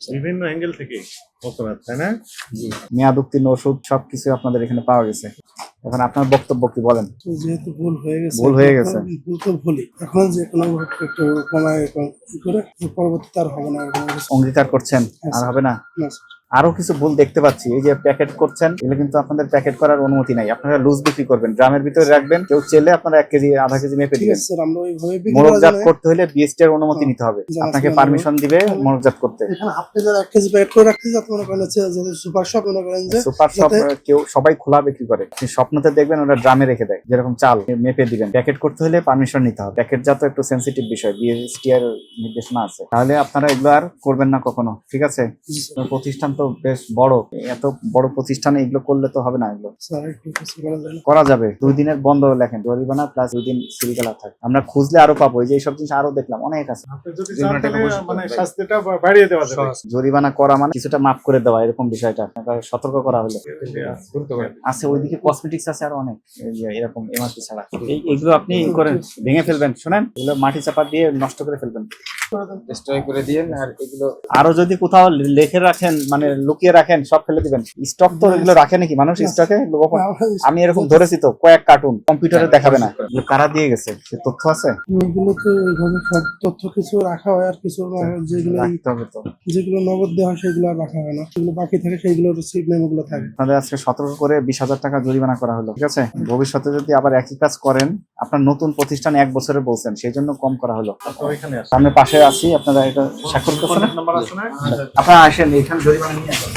বিভিন্ন অ্যাঙ্গেল থেকে অপরাধ তাই না? জি। মেয়াদ উত্তীর্ণ ওষুধ সবকিছু আপনাদের এখানে পাওয়া গেছে। এখন আপনার বক্তব্য কি বলেন? যেহেতু ভুল হয়ে গেছে ভুল হয়ে গেছে। ভুল তো ভুলই। এখন যে কোনো একটু কমায় করে পরবর্তী আর হবে না। অঙ্গীকার করছেন আর হবে না। আরও কিছু ভুল দেখতে পাচ্ছি। এই যে প্যাকেট করছেন এগুলো কিন্তু আপনাদের প্যাকেট করার অনুমতি নাই। আপনারা লুজ বিক্রি করবেন। ড্রামের ভিতরে রাখবেন কেউ চেলে আপনারা এক কেজি আধা কেজি মেপে দিবেন। করা মোড়কজাত যাবে। করতে হলে বিএসটি এর অনুমতি নিতে হবে। আপনাকে পারমিশন দিবে মোড়কজাত করতে। এখানে হাফ কেজি এক কেজি প্যাকেট করে রাখতে যাতে মনে করেন হচ্ছে যাতে সুপার শপ মনে করেন যে সুপার শপ কেউ সবাই খোলা বিক্রি করে। স্বপ্নতে দেখবেন ওরা ড্রামে রেখে দেয়। যেরকম চাল মেপে দিবেন। প্যাকেট করতে হলে পারমিশন নিতে হবে। প্যাকেট যা তো একটু সেন্সিটিভ বিষয় বিএসটি এর নির্দেশনা আছে। তাহলে আপনারা এগুলো আর করবেন না কখনো। ঠিক আছে? প্রতিষ্ঠান তো বেশ বড়। এত বড় প্রতিষ্ঠানে এগুলো করলে তো হবে না এগুলো। করা যাবে। দুই দিনের বন্ধ লেখেন জরিমানা প্লাস দুই দিন সিরিকালা থাকে। আমরা খুঁজলে আরও পাবো। এই যে এইসব জিনিস আরও দেখলাম অনেক আছে। মানে জরিমানা করা মানে কিছুটা মাফ করে দেওয়া এরকম বিষয়টা। আপনাকে সতর্ক করা হলো। আছে ওইদিকে কসমেটিক্স আছে আরও অনেক। এরকম এমআরপি ছাড়া। এই এগুলো আপনি করেন। ভেঙে ফেলবেন শোনেন? এগুলো মাটি চাপা দিয়ে নষ্ট করে ফেলবেন। ডিস্ট্রয় করে দিয়েন আর এগুলো আরও যদি কোথাও লেখে রাখেন মানে লুকিয়ে রাখেন সব ফেলে দিবেন। স্টক তো এগুলো রাখে নাকি? মানুষ স্টকে আমি এরকম ধরেছি তো কয়েক কার্টুন কম্পিউটারে দেখাবে না। কারা দিয়ে গেছে? সে তথ্য আছে? এগুলো এইভাবে সব তথ্য কিছু রাখা হয় আর কিছু যেগুলো হবে তো। যেগুলো নগদ দেওয়া হয় সেগুলো আর রাখা হয় না। যেগুলো বাকি থাকে সেগুলো রিসিভ নেম থাকে। আপনাদের আজকে সতর্ক করে বিশ হাজার টাকা জরিমানা করা হলো ঠিক আছে? ভবিষ্যতে যদি আবার একই কাজ করেন আপনার নতুন প্রতিষ্ঠান এক বছরে বলছেন সেই জন্য কম করা হলো। আমি সামনে পাশে আছি আপনারা এটা স্বাক্ষর করছেন? আপনারা আসেন এখানে জরিমানা নিয়ে আসেন।